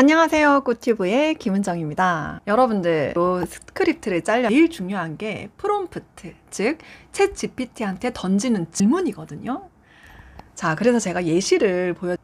안녕하세요. 꽃튜브의 김은정입니다. 여러분들, 또 스크립트를 잘려 제일 중요한 게 프롬프트, 즉, 챗 GPT한테 던지는 질문이거든요. 자, 그래서 제가 예시를 보여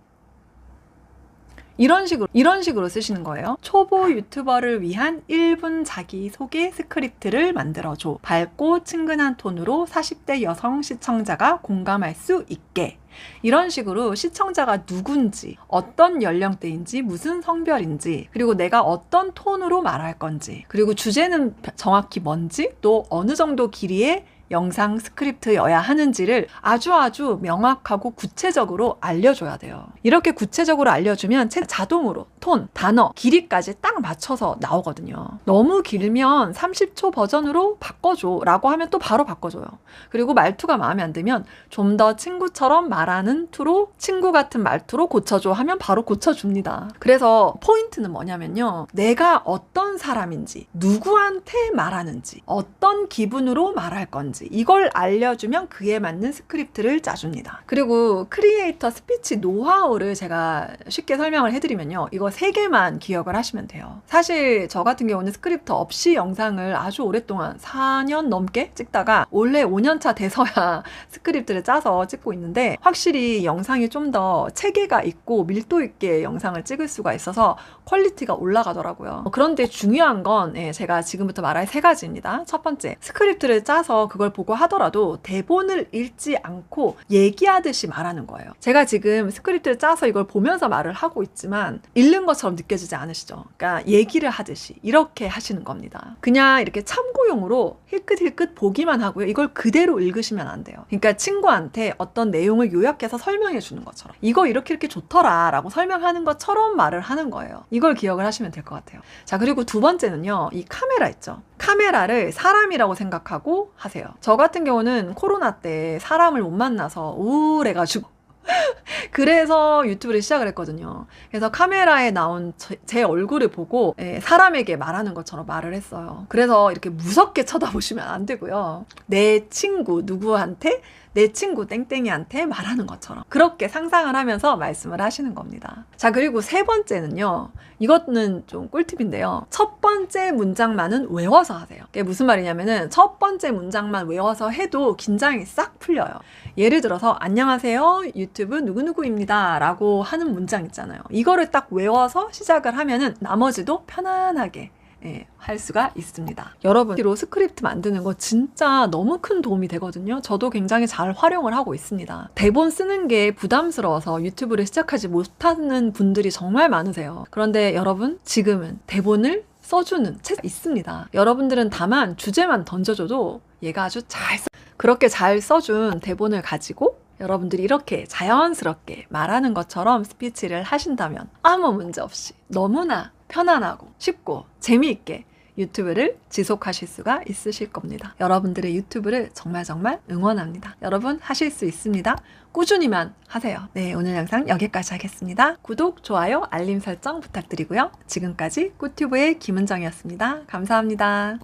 이런 식으로 이런 식으로 쓰시는 거예요. 초보 유튜버를 위한 1분 자기소개 스크립트를 만들어 줘. 밝고 친근한 톤으로 40대 여성 시청자가 공감할 수 있게. 이런 식으로 시청자가 누군지, 어떤 연령대인지, 무슨 성별인지, 그리고 내가 어떤 톤으로 말할 건지, 그리고 주제는 정확히 뭔지, 또 어느 정도 길이의 영상 스크립트여야 하는지를 아주 아주 명확하고 구체적으로 알려줘야 돼요. 이렇게 구체적으로 알려주면 책 자동으로 톤, 단어, 길이까지 딱 맞춰서 나오거든요. 너무 길면 30초 버전으로 바꿔줘 라고 하면 또 바로 바꿔줘요. 그리고 말투가 마음에 안 들면 좀 더 친구처럼 말하는 투로 친구 같은 말투로 고쳐줘 하면 바로 고쳐줍니다. 그래서 포인트는 뭐냐면요. 내가 어떤 사람인지, 누구한테 말하는지, 어떤 기분으로 말할 건지, 이걸 알려주면 그에 맞는 스크립트를 짜줍니다. 그리고 크리에이터 스피치 노하우 를 제가 쉽게 설명을 해드리면요. 이거 세 개만 기억을 하시면 돼요. 사실 저 같은 경우는 스크립트 없이 영상을 아주 오랫동안 4년 넘게 찍다가 원래 5년차 돼서야 스크립트를 짜서 찍고 있는데 확실히 영상이 좀 더 체계가 있고 밀도 있게 영상을 찍을 수가 있어서 퀄리티가 올라가더라고요. 그런데 중요한 건 예, 제가 지금부터 말할 세 가지입니다. 첫 번째, 스크립트를 짜서 그걸 보고 하더라도 대본을 읽지 않고 얘기하듯이 말하는 거예요. 제가 지금 스크립트를 짜서 이걸 보면서 말을 하고 있지만 읽는 것처럼 느껴지지 않으시죠? 그러니까 얘기를 하듯이 이렇게 하시는 겁니다. 그냥 이렇게 참고용으로 힐끗힐끗 보기만 하고요. 이걸 그대로 읽으시면 안 돼요. 그러니까 친구한테 어떤 내용을 요약해서 설명해 주는 것처럼 이거 이렇게 이렇게 좋더라 라고 설명하는 것처럼 말을 하는 거예요. 이걸 기억을 하시면 될 것 같아요. 자, 그리고 두 번째는요. 이 카메라 있죠. 카메라를 사람이라고 생각하고 하세요. 저 같은 경우는 코로나 때 사람을 못 만나서 우울해가지고 그래서 유튜브를 시작을 했거든요. 그래서 카메라에 나온 제, 얼굴을 보고 예, 사람에게 말하는 것처럼 말을 했어요. 그래서 이렇게 무섭게 쳐다보시면 안 되고요. 내 친구 누구한테 내 친구 땡땡이한테 말하는 것처럼 그렇게 상상을 하면서 말씀을 하시는 겁니다. 자, 그리고 세 번째는요. 이것은 좀 꿀팁인데요. 첫 번째 문장만은 외워서 하세요. 그게 무슨 말이냐면은 첫 번째 문장만 외워서 해도 긴장이 싹 풀려요. 예를 들어서 안녕하세요. 유튜브 누구누구입니다. 라고 하는 문장 있잖아요. 이거를 딱 외워서 시작을 하면은 나머지도 편안하게 예, 할 수가 있습니다. 여러분, 로 스크립트 만드는 거 진짜 너무 큰 도움이 되거든요. 저도 굉장히 잘 활용을 하고 있습니다. 대본 쓰는 게 부담스러워서 유튜브를 시작하지 못하는 분들이 정말 많으세요. 그런데 여러분, 지금은 대본을 써주는 책이 있습니다. 여러분들은 다만 주제만 던져줘도 얘가 아주 잘 써. 그렇게 잘 써준 대본을 가지고 여러분들이 이렇게 자연스럽게 말하는 것처럼 스피치를 하신다면 아무 문제 없이 너무나 편안하고 쉽고 재미있게 유튜브를 지속하실 수가 있으실 겁니다. 여러분들의 유튜브를 정말 정말 응원합니다. 여러분 하실 수 있습니다. 꾸준히만 하세요. 네, 오늘 영상 여기까지 하겠습니다. 구독, 좋아요, 알림 설정 부탁드리고요. 지금까지 꿀튜브의 김은정이었습니다. 감사합니다.